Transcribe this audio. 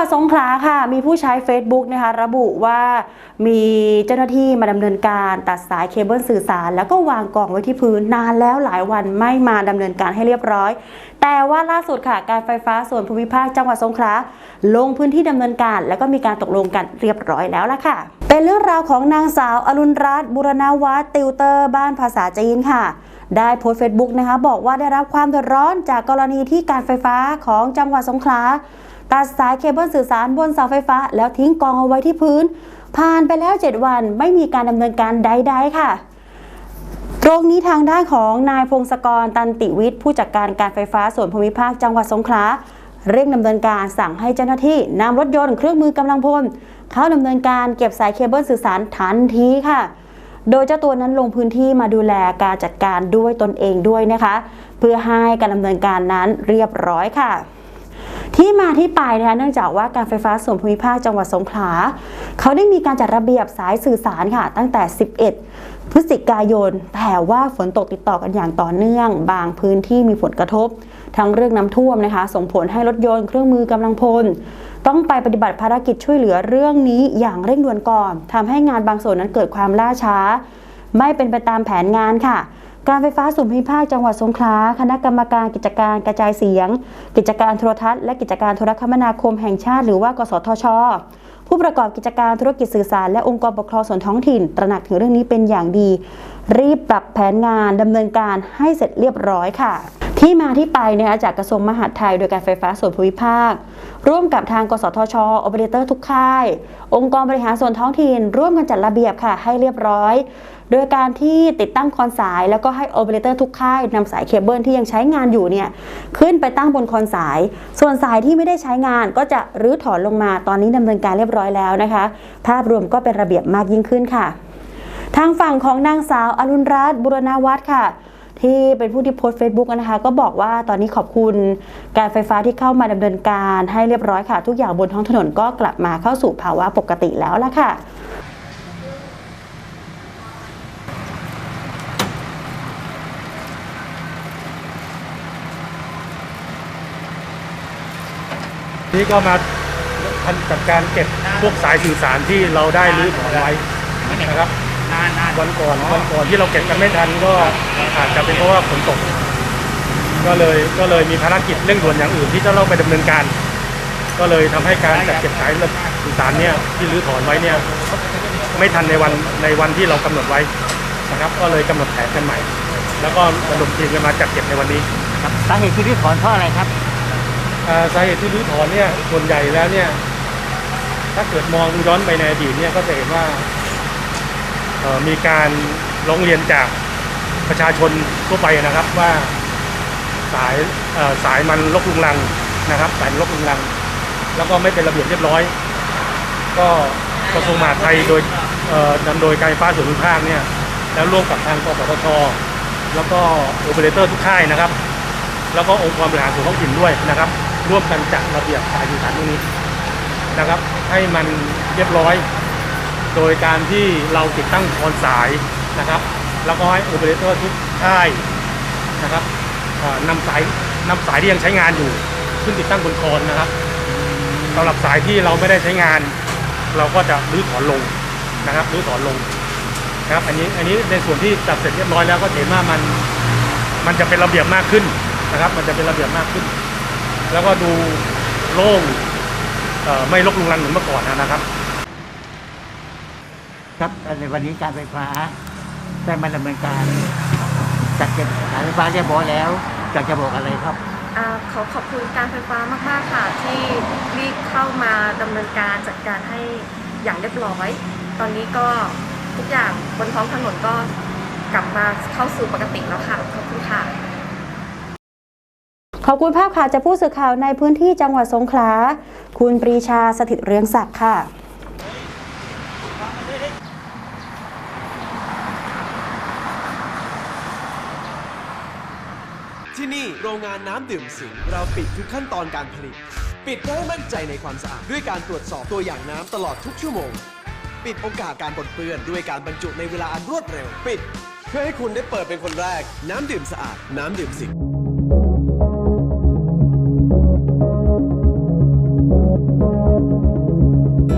จังหวัดสงขลาค่ะ มีผู้ใช้ Facebook นะคะระบุว่ามีเจ้าหน้าที่มาดำเนินการตัดสายเคเบิลสื่อสาร แล้วก็วางกล่องไว้ที่พื้นนานแล้วหลายวันไม่มาดำเนินการให้เรียบร้อย แต่ว่าล่าสุดค่ะการไฟฟ้าส่วนภูมิภาคจังหวัดสงขลาลงพื้นที่ดำเนินการ แล้วก็มีการตกลงกันเรียบร้อยแล้วละค่ะเป็นเรื่องราวของนางสาวอรุณรัตน์บุรณวัฒน์ติวเตอร์บ้านภาษาจีนค่ะ ได้โพสต์เฟซบุ๊กนะคะ บอกว่าได้รับความเดือดร้อนจากกรณีที่การไฟฟ้าของจังหวัดสงขลา ตัดสายเคเบิลสื่อสารบนเสาไฟฟ้า แล้วทิ้งกองเอาไว้ที่พื้น ผ่านไปแล้ว 7 วันไม่มีการดำเนินการใด ๆ ค่ะ ตรงนี้ทางด้านของนายพงศกรตันติวิทย์ผู้จัดการการไฟฟ้าส่วนภูมิภาคจังหวัดสงขลาเร่งดำเนินการสั่งให้เจ้าหน้าที่นำรถยนต์เครื่องมือกำลังพล เข้าดำเนินการเก็บสายเคเบิลสื่อสารทันทีค่ะ โดยเจ้าตัวนั้นลงพื้นที่มาดูแลการจัดการด้วยตนเองด้วยนะคะ เพื่อให้การดำเนินการนั้นเรียบร้อยค่ะ ที่มาที่ไปนะคะเนื่องจากว่าการไฟฟ้าส่วนภูมิภาคจังหวัดสงขลาเขาได้มีการจัดระเบียบสายสื่อสารค่ะ ตั้งแต่ 11 พฤศจิกายน แต่ว่าฝนตกติดต่อกันอย่างต่อเนื่อง บางพื้นที่มีผลกระทบ ทั้งเรื่องน้ำท่วมนะคะ ส่งผลให้รถยนต์เครื่องมือกำลังพล ต้องไปปฏิบัติภารกิจช่วยเหลือเรื่องนี้อย่างเร่งด่วนก่อนทำให้งานบางส่วนนั้นเกิดความล่าช้า ไม่เป็นไปตามแผนงานค่ะ การไฟฟ้าส่วนภูมิภาคจังหวัดสงขลาคณะกรรมการกิจการกระจายเสียง กิจการโทรทัศน์และกิจการโทรคมนาคมแห่งชาติ หรือว่ากสทช ผู้ประกอบกิจการธุรกิจสื่อสารและองค์กรปกครองส่วนท้องถิ่น ตระหนักถึงเรื่องนี้เป็นอย่างดี รีบปรับแผนงานดำเนินการให้เสร็จเรียบร้อยค่ะที่มาที่ไปนะคะจากกระทรวงมหาดไทยโดยการไฟฟ้าส่วนภูมิภาค ร่วมกับทางกสทชโอเปอเรเตอร์ทุกค่าย องค์กรบริหารส่วนท้องถิ่น ร่วมกันจัดระเบียบค่ะให้เรียบร้อย โดยการที่ติดตั้งคอนสาย แล้วก็ให้โอเปอเรเตอร์ทุกค่ายนำสายเคเบิลที่ยังใช้งานอยู่เนี่ยขึ้นไปตั้งบนคอนสาย ส่วนสายที่ไม่ได้ใช้งานก็จะรื้อถอนลงมาตอนนี้ดำเนินการเรียบร้อยแล้วนะคะ ภาพรวมก็เป็นระเบียบมากยิ่งขึ้นค่ะ ทางฝั่งของนางสาวอรุณรัตน์บุรณวัฒน์ค่ะที่เป็นผู้ที่โพสต์เฟซบุ๊กนะคะ ก็บอกว่าตอนนี้ขอบคุณการไฟฟ้าที่เข้ามาดำเนินการให้เรียบร้อยค่ะ ทุกอย่างบนท้องถนนก็กลับมาเข้าสู่ภาวะปกติแล้วละค่ะ นี่ก็มาทันจัดการเก็บพวกสายสื่อสารที่เราได้รื้อถอนไว้นะครับนานนานวันก่อนวันก่อนที่เราเก็บกันไม่ทันก็อาจจะเป็นเพราะว่าฝนตก ก็เลยก็เลยมีภารกิจเร่งด่วนอย่างอื่นที่จะต้องไปดำเนินการ ก็เลยทำให้การจัดเก็บสายสื่อสารเนี่ยที่รื้อถอนไว้เนี่ยไม่ทันในวันในวันที่เรากำหนดไว้นะครับ ก็เลยกำหนดแผนกันใหม่ แล้วก็ระดมทีมกันมาจัดเก็บในวันนี้ครับสาเหตุที่รื้อถอนเพราะอะไรครับอ่า สาเหตุที่รื้อถอนเนี่ยส่วนใหญ่แล้วเนี่ย ถ้าเกิดมองย้อนไปในอดีตเนี่ยก็จะเห็นว่ามีการร้องเรียนจากประชาชนทั่วไปนะครับว่าสายสายมันลกลุงลังนะครับสายลกลุงลัง แล้วก็ไม่เป็นระเบียบเรียบร้อย ก็กระทรวงมหาดไทยโดยนำโดยการไฟฟ้าส่วนภูมิภาคเนี่ยแล้วร่วมกับทางกสทชแล้วก็โอเปอเรเตอร์ทุกค่ายนะครับ แล้วก็องค์กรบริหารส่วนท้องถิ่นด้วยนะครับ ร่วมกันจัดระเบียบสายสื่อสารตรงนี้นะครับ ให้มันเรียบร้อย โดยการที่เราติดตั้งคอนสายนะครับ แล้วก็ให้โอเปอเรเตอร์ทุกค่ายนะครับนำสายนำสายที่ยังใช้งานอยู่ ขึ้นติดตั้งบนคอนนะครับสำหรับสายที่เราไม่ได้ใช้งาน เราก็จะรื้อถอนลงนะครับรื้อถอนลงนะครับอันนี้อันนี้ในส่วนที่จัดเสร็จเรียบร้อยแล้วก็เห็นว่ามันมันจะเป็นระเบียบมากขึ้นนะครับ มันจะเป็นระเบียบมากขึ้น แล้วก็ดูโล่งเอ่อไม่รกรุงรังเหมือนเมื่อก่อนนะครับ ครับในวันนี้การไฟฟ้าได้มาดำเนินการจัดเก็บสายไฟฟ้าเรียบร้อยแล้วอยากจะบอกอะไรครับอ่าขอขอบคุณการไฟฟ้ามากๆค่ะที่รีบเข้ามาดำเนินการจัดการให้อย่างเรียบร้อย ตอนนี้ก็ทุกอย่างบนท้องถนนก็กลับมาเข้าสู่ปกติแล้วค่ะขอบคุณค่ะ ขอบคุณภาพข่าวจากผู้สื่อข่าวในพื้นที่จังหวัดสงขลา คุณปรีชาสถิตเรืองศักดิ์ค่ะที่นี่โรงงานน้ำดื่มสิงเราปิดทุกขั้นตอนการผลิต ปิดเพื่อให้มั่นใจในความสะอาด ด้วยการตรวจสอบตัวอย่างน้ำตลอดทุกชั่วโมง ปิดโอกาสการปนเปื้อนด้วยการบรรจุในเวลาอันรวดเร็ว ปิด เพื่อให้คุณได้เปิดเป็นคนแรก น้ำดื่มสะอาด น้ำดื่มสิง